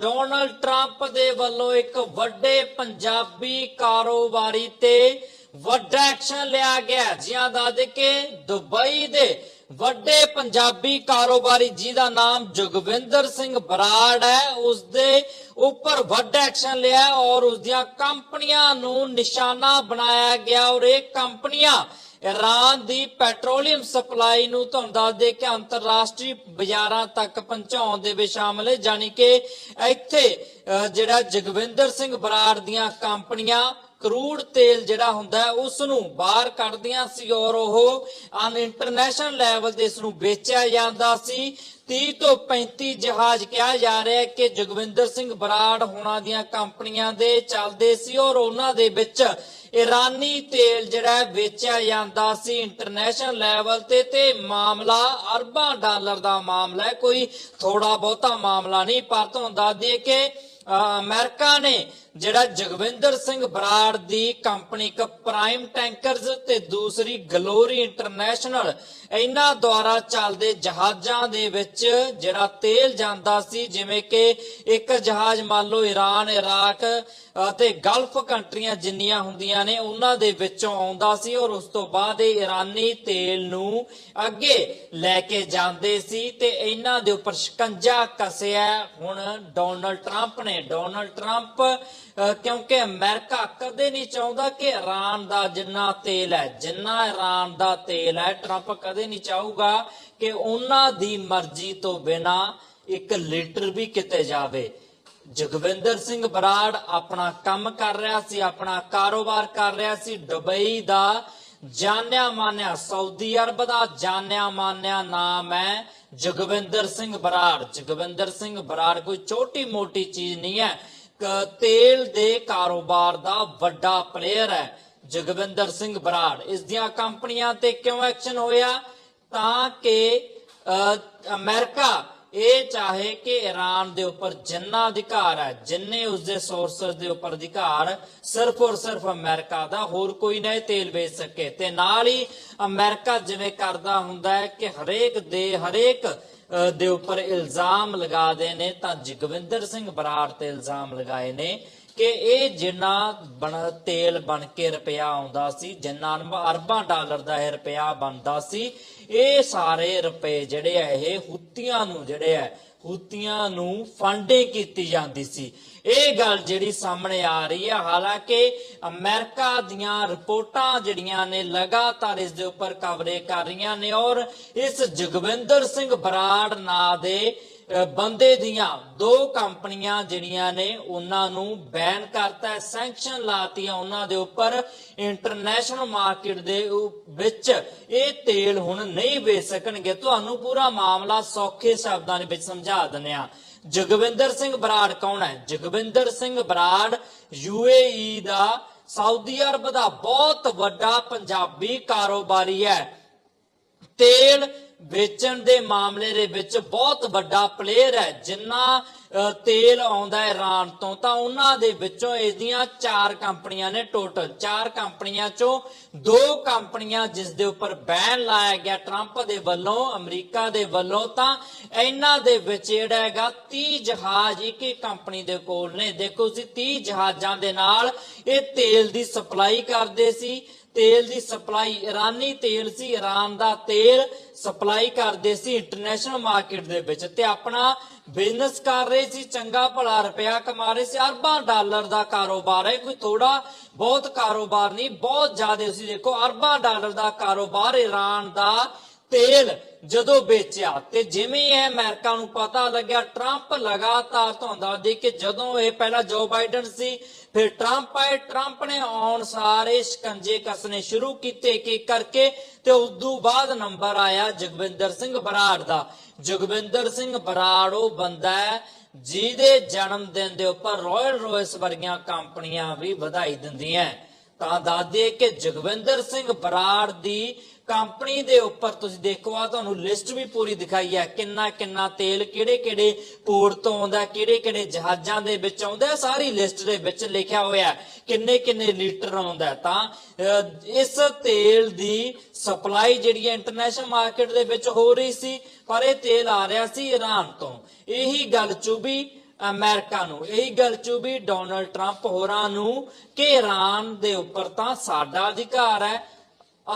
Donald Trump ਦੇ ਵੱਲੋਂ ਇੱਕ ਵੱਡੇ ਪੰਜਾਬੀ ਕਾਰੋਬਾਰੀ ਤੇ ਵੱਡਾ ਐਕਸ਼ਨ ਲਿਆ ਗਿਆ ਜਿਹਾਂ ਦਾ ਦੇ ਕਿ ਦੁਬਈ ਦੇ ਵੱਡੇ ਪੰਜਾਬੀ ਕਾਰੋਬਾਰੀ, ਜਿਹਦਾ ਨਾਮ ਜਗਵਿੰਦਰ ਸਿੰਘ ਬਰਾੜ ਹੈ ਉਸ ਦੇ ਉੱਪਰ ਵੱਡਾ ਐਕਸ਼ਨ ਲਿਆ ਔਰ ਉਸ ਦੀਆਂ ਕੰਪਨੀਆਂ ਨੂੰ ਨਿਸ਼ਾਨਾ ਬਣਾਇਆ ਗਿਆ ਔਰ ਇਹ ਕੰਪਨੀਆਂ ਇਰਾਨ ਦੀ ਪੈਟਰੋਲੀਅਮ ਸਪਲਾਈ ਨੂੰ ਤੁਹਾਨੂੰ ਦੇ ਕਿ ਅੰਤਰਰਾਸ਼ਟਰੀ ਬਾਜ਼ਾਰਾਂ ਤੱਕ ਪਹੁੰਚਾਉਣ ਦੇ ਵਿੱਚ ਸ਼ਾਮਲ ਹੈ ਜਾਨੀ ਕਿ ਇੱਥੇ ਅਹ, ਜਿਹੜਾ ਜਗਵਿੰਦਰ ਸਿੰਘ ਬਰਾੜ ਦੀਆਂ ਕੰਪਨੀਆਂ ਕਰੂੜ ਤੇਲ ਜਿਹੜਾ ਹੁੰਦਾ ਹੈ ਉਸ ਨੂੰ ਬਾਹਰ ਕੱਢਦੀਆਂ ਸੀ ਔਰ ਉਹ ਅਨ ਇੰਟਰਨੈਸ਼ਨਲ ਲੈਵਲ ਤੇ ਇਸ ਨੂੰ ਵੇਚਿਆ ਜਾਂਦਾ ਸੀ। 30 ਤੋਂ 35 ਜਹਾਜ਼ ਕਿਹਾ ਜਾ ਰਿਹਾ ਹੈ ਕਿ ਜਗਵਿੰਦਰ ਸਿੰਘ ਬਰਾੜ ਹੋਣਾ ਦੀਆਂ ਕੰਪਨੀਆਂ ਦੇ ਚੱਲਦੇ ਸੀ ਔਰ ਉਹਨਾਂ ਦੇ ਵਿੱਚ ਇਰਾਨੀ ਤੇਲ ਜਿਹੜਾ ਵੇਚਿਆ ਜਾਂਦਾ ਸੀ ਇੰਟਰਨੈਸ਼ਨਲ ਲੈਵਲ ਤੇ ਤੇ ਮਾਮਲਾ ਅਰਬਾਂ ਡਾਲਰ ਦਾ ਮਾਮਲਾ ਹੈ। ਕੋਈ ਥੋੜਾ ਬਹੁਤਾ ਮਾਮਲਾ ਨਹੀਂ, ਪਰ ਤੁਹਾਨੂੰ ਦੱਸ ਦਈਏ ਕਿ, ਅਹ, ਅਮਰੀਕਾ ਨੇ ਜਿਹੜਾ ਜਗਵਿੰਦਰ ਸਿੰਘ ਬਰਾੜ ਦੀ ਕੰਪਨੀ ਇੱਕ ਪ੍ਰਾਈਮ ਟੈਂਕਰਸ ਤੇ ਦੂਸਰੀ ਗਲੋਰੀ ਇੰਟਰਨੈਸ਼ਨਲ ਇਹਨਾਂ ਦੁਆਰਾ ਚੱਲਦੇ ਜਹਾਜ਼ਾਂ ਦੇ ਵਿੱਚ ਜਿਹੜਾ ਤੇਲ ਜਾਂਦਾ ਸੀ, ਜਿਵੇਂ ਕਿ ਇੱਕ ਜਹਾਜ਼ ਮੰਨ ਲਓ ਈਰਾਨ ਇਰਾਕ ਅਤੇ ਗਲਫ ਕੰਟਰੀਆਂ ਜਿੰਨੀਆਂ ਹੁੰਦੀਆਂ ਨੇ, ਉਹਨਾਂ ਦੇ ਵਿੱਚੋਂ ਆਉਂਦਾ ਸੀ ਔਰ ਉਸ ਤੋਂ ਬਾਅਦ ਇਹ ਈਰਾਨੀ ਤੇਲ ਨੂੰ ਅੱਗੇ ਲੈ ਕੇ ਜਾਂਦੇ ਸੀ ਤੇ ਇਹਨਾਂ ਦੇ ਉੱਪਰ ਸ਼ਿਕੰਜਾ ਕਸਿਆ। ਹੁਣ ਡੋਨਲਡ ਟਰੰਪ ਨੇ, ਡੋਨਲਡ ਟਰੰਪ ਕਿਉਂਕਿ ਅਮਰੀਕਾ ਕਦੇ ਨਹੀਂ ਚਾਹੁੰਦਾ ਕਿ ਈਰਾਨ ਦਾ ਜਿੰਨਾ ਤੇਲ ਹੈ, ਜਿੰਨਾ ਈਰਾਨ ਦਾ ਤੇਲ ਹੈ, ਟਰੰਪ ਕਦੇ ਨਹੀਂ ਚਾਹੂਗਾ ਕਿ ਉਹਨਾਂ ਦੀ ਮਰਜ਼ੀ ਤੋਂ ਬਿਨਾ ਇੱਕ ਲੀਟਰ ਵੀ ਕਿਤੇ ਜਾਵੇ। ਜਗਵਿੰਦਰ ਸਿੰਘ ਬਰਾੜ ਆਪਣਾ ਕੰਮ ਕਰ ਰਿਹਾ ਸੀ, ਆਪਣਾ ਕਾਰੋਬਾਰ ਕਰ ਰਿਹਾ ਸੀ ਦੁਬਈ ਦਾ। ਜਾਣਿਆ ਮਾਨਿਆ ਸਾਊਦੀ ਅਰਬ ਦਾ, ਜਾਣਿਆ ਮਾਨਿਆ ਨਾਮ ਹੈ ਜਗਵਿੰਦਰ ਸਿੰਘ ਬਰਾੜ। ਜਗਵਿੰਦਰ ਸਿੰਘ ਬਰਾੜ ਕੋਈ ਛੋਟੀ ਮੋਟੀ ਚੀਜ਼ ਨਹੀਂ ਹੈ। ਤੇਲ ਦੇ ਕਾਰੋਬਾਰ ਦਾ ਵੱਡਾ ਪਲੇਅਰ ਹੈ ਜਗਵਿੰਦਰ ਸਿੰਘ ਬਰਾੜ। ਇਸ ਦੀਆਂ ਕੰਪਨੀਆਂ ਤੇ ਕਿਉਂ ਐਕਸ਼ਨ ਹੋਇਆ? ਤਾਂ ਕਿ ਅਮਰੀਕਾ ਇਹ ਚਾਹੇ ਕਿ ਈਰਾਨ ਦੇ ਉੱਪਰ ਜਿੰਨਾ ਅਧਿਕਾਰ ਹੈ, ਜਿੰਨੇ ਉਸਦੇ ਸੋਰਸਸ ਦੇ ਉੱਪਰ ਅਧਿਕਾਰ, ਸਿਰਫ ਔਰ ਸਿਰਫ ਅਮਰੀਕਾ ਦਾ, ਹੋਰ ਕੋਈ ਨਹੀਂ ਤੇਲ ਵੇਚ ਸਕੇ। ਤੇ ਨਾਲ ਹੀ ਅਮਰੀਕਾ ਜਿਵੇਂ ਕਰਦਾ ਹੁੰਦਾ ਹੈ ਕਿ ਹਰੇਕ ਦੇ ਹਰੇਕ ਦੇ ਉੱਪਰ ਇਲਜ਼ਾਮ ਲਗਾ ਦੇ ਨੇ, ਤਾਂ ਜਗਵਿੰਦਰ ਸਿੰਘ ਬਰਾੜ ਤੇ ਇਲਜ਼ਾਮ ਲਗਾਏ ਨੇ ਕਿ ਇਹ ਜਿੰਨਾ ਬਣ ਤੇਲ ਬਣ ਕੇ ਰੁਪਿਆ ਆਉਂਦਾ ਸੀ, ਜਿੰਨਾ ਅਰਬਾਂ ਡਾਲਰ ਦਾ ਇਹ ਰੁਪਿਆ ਬਣਦਾ ਸੀ, ਇਹ ਸਾਰੇ ਰੁਪਏ ਜਿਹੜੇ ਆ, ਇਹ ਹੁੱਤੀਆਂ ਨੂੰ ਜਿਹੜੇ ਆ, ਹੁੱਤੀਆਂ ਨੂੰ ਫੰਡਿੰਗ ਕੀਤੀ ਜਾਂਦੀ ਸੀ। ਇਹ ਗੱਲ ਜਿਹੜੀ ਸਾਹਮਣੇ ਆ ਰਹੀ ਹੈ ਹਾਲਾਂਕਿ ਅਮਰੀਕਾ ਦੀਆਂ ਰਿਪੋਰਟਾਂ ਜਿਹੜੀਆਂ ਨੇ ਲਗਾਤਾਰ ਇਸ ਦੇ ਉੱਪਰ ਕਵਰੇਜ ਕਰ ਰਹੀਆਂ ਨੇ ਔਰ ਇਸ ਜਗਵਿੰਦਰ ਸਿੰਘ ਬਰਾੜ ਨਾਂ ਦੇ ਬੰਦੇ ਦੀਆਂ ਦੋ ਕੰਪਨੀਆਂ ਜਿਹੜੀਆਂ ਨੇ, ਉਹਨਾਂ ਨੂੰ ਬੈਨ ਕਰਤਾ ਸੈਂਕਸ਼ਨ ਲਾਤੀਆਂ ਉਹਨਾਂ ਦੇ ਉੱਪਰ। ਇੰਟਰਨੈਸ਼ਨਲ ਮਾਰਕੀਟ ਦੇ ਵਿੱਚ ਇਹ ਤੇਲ ਹੁਣ ਨਹੀਂ ਵੇਚ ਸਕਣਗੇ। ਤੁਹਾਨੂੰ ਪੂਰਾ ਮਾਮਲਾ ਸੌਖੇ ਸ਼ਬਦਾਂ ਦੇ ਵਿੱਚ ਸਮਝਾ ਦਿੰਦੇ ਆ ਜਗਵਿੰਦਰ ਸਿੰਘ ਬਰਾੜ ਕੌਣ ਹੈ? ਜਗਵਿੰਦਰ ਸਿੰਘ ਬਰਾੜ ਯੂਏਈ ਦਾ ਸਾਊਦੀ ਅਰਬ ਦਾ ਬਹੁਤ ਵੱਡਾ ਪੰਜਾਬੀ ਕਾਰੋਬਾਰੀ ਹੈ। ਤੇਲ ਵੇਚਣ ਦੇ ਮਾਮਲੇ ਦੇ ਵਿੱਚ ਬਹੁਤ ਵੱਡਾ ਪਲੇਅਰ ਹੈ ਜਿੰਨਾ ਤੇਲ ਆਉਂਦਾ ਹੈ ਈਰਾਨ ਤੋਂ, ਤਾਂ ਉਹਨਾਂ ਦੇ ਵਿੱਚੋਂ ਇਹਦੀਆਂ ਚਾਰ ਕੰਪਨੀਆਂ ਨੇ ਟੋਟਲ। ਚਾਰ ਕੰਪਨੀਆਂ ਚੋਂ ਦੋ ਕੰਪਨੀਆਂ ਜਿਸ ਦੇ ਉੱਪਰ ਬੈਨ ਲਾਇਆ ਗਿਆ ਟਰੰਪ ਦੇ ਵੱਲੋਂ, ਅਮਰੀਕਾ ਦੇ ਵੱਲੋਂ, ਤਾਂ ਇਹਨਾਂ ਦੇ ਵਿੱਚ ਜਿਹੜਾ ਹੈਗਾ 30 ਜਹਾਜ਼ ਇੱਕ ਹੀ ਕੰਪਨੀ ਦੇ ਕੋਲ ਨੇ। ਦੇਖੋ ਸੀ 30 ਜਹਾਜ਼ਾਂ ਦੇ ਨਾਲ ਇਹ ਤੇਲ ਦੀ ਸਪਲਾਈ ਕਰਦੇ ਸੀ। ਤੇਲ ਦੀ ਸਪਲਾਈ, ਇਰਾਨੀ ਤੇਲ ਸੀ, ਇਰਾਨ ਦਾ ਤੇਲ ਸਪਲਾਈ ਕਰਦੇ ਸੀ ਇੰਟਰਨੈਸ਼ਨਲ ਮਾਰਕੀਟ ਦੇ ਵਿੱਚ। ਤੇ ਆਪਣਾ ਬਿਜ਼ਨਸ ਕਰ ਰਹੇ ਸੀ, ਚੰਗਾ ਭਲਾ ਰੁਪਇਆ ਕਮਾ ਰਹੇ ਸੀ, ਅਰਬਾਂ ਡਾਲਰ ਦਾ ਕਾਰੋਬਾਰ ਹੈ, ਕੋਈ ਥੋੜਾ ਬਹੁਤ ਕਾਰੋਬਾਰ ਨਹੀਂ, ਬਹੁਤ ਜ਼ਿਆਦਾ ਤੁਸੀਂ ਦੇਖੋ, ਅਰਬਾਂ ਡਾਲਰ ਦਾ ਕਾਰੋਬਾਰ ਇਰਾਨ ਦਾ ਤੇਲ ਜਦੋਂ ਵੇਚਿਆ, ਤੇ ਜਿਵੇਂ ਇਹ ਅਮਰੀਕਾ ਨੂੰ ਪਤਾ ਲੱਗਿਆ, ਟਰੰਪ ਲਗਾਤਾਰ ਧੋਂਦਾ ਦੇ ਕਿ ਜਦੋਂ ਇਹ ਪਹਿਲਾਂ ਜੋ ਬਾਈਡਨ ਸੀ ਫਿਰ ਟਰੰਪ ਆਏ, ਟਰੰਪ ਨੇ ਆਉਣ ਸਾਰੇ ਸ਼ਿਕੰਜੇ ਕੱਸਣੇ ਸ਼ੁਰੂ ਕੀਤੇ ਇੱਕ ਇੱਕ ਕਰਕੇ ਤੇ ਉਸ ਤੋਂ ਬਾਅਦ ਨੰਬਰ ਆਇਆ ਜਗਵਿੰਦਰ ਸਿੰਘ ਬਰਾੜ ਦਾ। ਜਗਵਿੰਦਰ ਸਿੰਘ ਬਰਾੜ ਉਹ ਬੰਦਾ ਹੈ ਜਿਹਦੇ ਜਨਮ ਦਿਨ ਦੇ ਉੱਪਰ ਰਾਇਲ ਰੋਇਸ ਵਰਗੀਆਂ ਕੰਪਨੀਆਂ ਵੀ ਵਧਾਈ ਦਿੰਦੀਆਂ ਤਾਂ ਦੱਸਦੇ ਕਿ ਜਗਵਿੰਦਰ ਸਿੰਘ ਬਰਾੜ ਦੀ ਕੰਪਨੀ ਦੇ ਉੱਪਰ ਤੁਸੀਂ ਦੇਖੋ ਆ ਤੁਹਾਨੂੰ ਲਿਸਟ ਵੀ ਪੂਰੀ ਦਿਖਾਈ ਹੈ ਕਿੰਨਾ ਕਿੰਨਾ ਤੇਲ ਕਿਹੜੇ ਕਿਹੜੇ ਪੋਰਟ ਤੋਂ ਆਉਂਦਾ, ਕਿਹੜੇ ਕਿਹੜੇ ਜਹਾਜ਼ਾਂ ਦੇ ਵਿੱਚ ਆਉਂਦਾ ਸਾਰੀ ਲਿਸਟ ਦੇ ਵਿੱਚ ਲਿਖਿਆ ਹੋਇਆ ਕਿੰਨੇ ਕਿੰਨੇ ਲੀਟਰ ਆਉਂਦਾ ਤਾਂ ਇਸ ਤੇਲ ਦੀ ਸਪਲਾਈ ਜਿਹੜੀ ਹੈ ਇੰਟਰਨੈਸ਼ਨਲ ਮਾਰਕੀਟ ਦੇ ਵਿੱਚ ਹੋ ਰਹੀ ਸੀ, ਪਰ ਇਹ ਤੇਲ ਆ ਰਿਹਾ ਸੀ ਈਰਾਨ ਤੋਂ। ਇਹੀ ਗੱਲ ਚੁਬੀ ਅਮਰੀਕਾ ਨੂੰ। ਇਹੀ ਗੱਲ ਚ ਵੀ ਡੋਨਲਡ ਟਰੰਪ ਹੋਰਾਂ ਨੂੰ ਕਿ ਇਰਾਨ ਦੇ ਉੱਪਰ ਤਾਂ ਸਾਡਾ ਅਧਿਕਾਰ ਹੈ।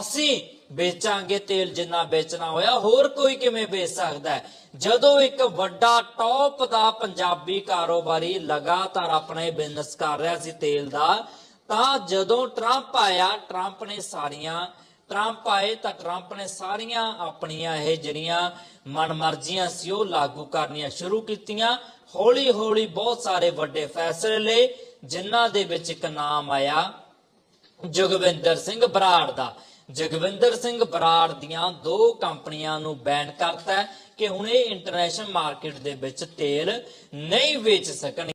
ਅਸੀਂ ਵੇਚਾਂਗੇ ਤੇਲ ਜਿੰਨਾ ਵੇਚਣਾ ਹੋਇਆ, ਹੋਰ ਕੋਈ ਕਿਵੇਂ ਵੇਚ ਸਕਦਾ ਹੈ? ਜਦੋਂ ਇੱਕ ਵੱਡਾ ਟੌਪ ਦਾ ਪੰਜਾਬੀ ਕਾਰੋਬਾਰੀ ਲਗਾਤਾਰ ਆਪਣੇ ਬਿਜ਼ਨਸ ਕਰ ਰਿਹਾ ਸੀ ਤੇਲ ਦਾ, ਤਾਂ ਜਦੋਂ ਟਰੰਪ ਆਇਆ, ਟਰੰਪ ਨੇ ਸਾਰੀਆਂ ਟਰੰਪ ਆਏ ਤਾਂ ਟਰੰਪ ਨੇ ਸਾਰੀਆਂ ਆਪਣੀਆਂ ਇਹ ਜਿਹੜੀਆਂ ਮਨਮਰਜ਼ੀਆਂ ਸੀ ਉਹ ਲਾਗੂ ਕਰਨੀਆਂ ਸ਼ੁਰੂ ਕੀਤੀਆਂ। ਹੌਲੀ ਹੌਲੀ ਬਹੁਤ ਸਾਰੇ ਵੱਡੇ ਫੈਸਲੇ ਲਏ, ਜਿਨ੍ਹਾਂ ਦੇ ਵਿੱਚ ਇੱਕ ਨਾਮ ਆਇਆ ਜਗਵਿੰਦਰ ਸਿੰਘ ਬਰਾੜ ਦਾ। ਜਗਵਿੰਦਰ ਸਿੰਘ ਬਰਾੜ ਦੀਆਂ ਦੋ ਕੰਪਨੀਆਂ ਨੂੰ ਬੈਨ ਕਰਤਾ ਕਿ ਹੁਣ ਇਹ ਇੰਟਰਨੈਸ਼ਨਲ ਮਾਰਕੀਟ ਦੇ ਵਿੱਚ ਤੇਲ ਨਹੀਂ ਵੇਚ ਸਕਣ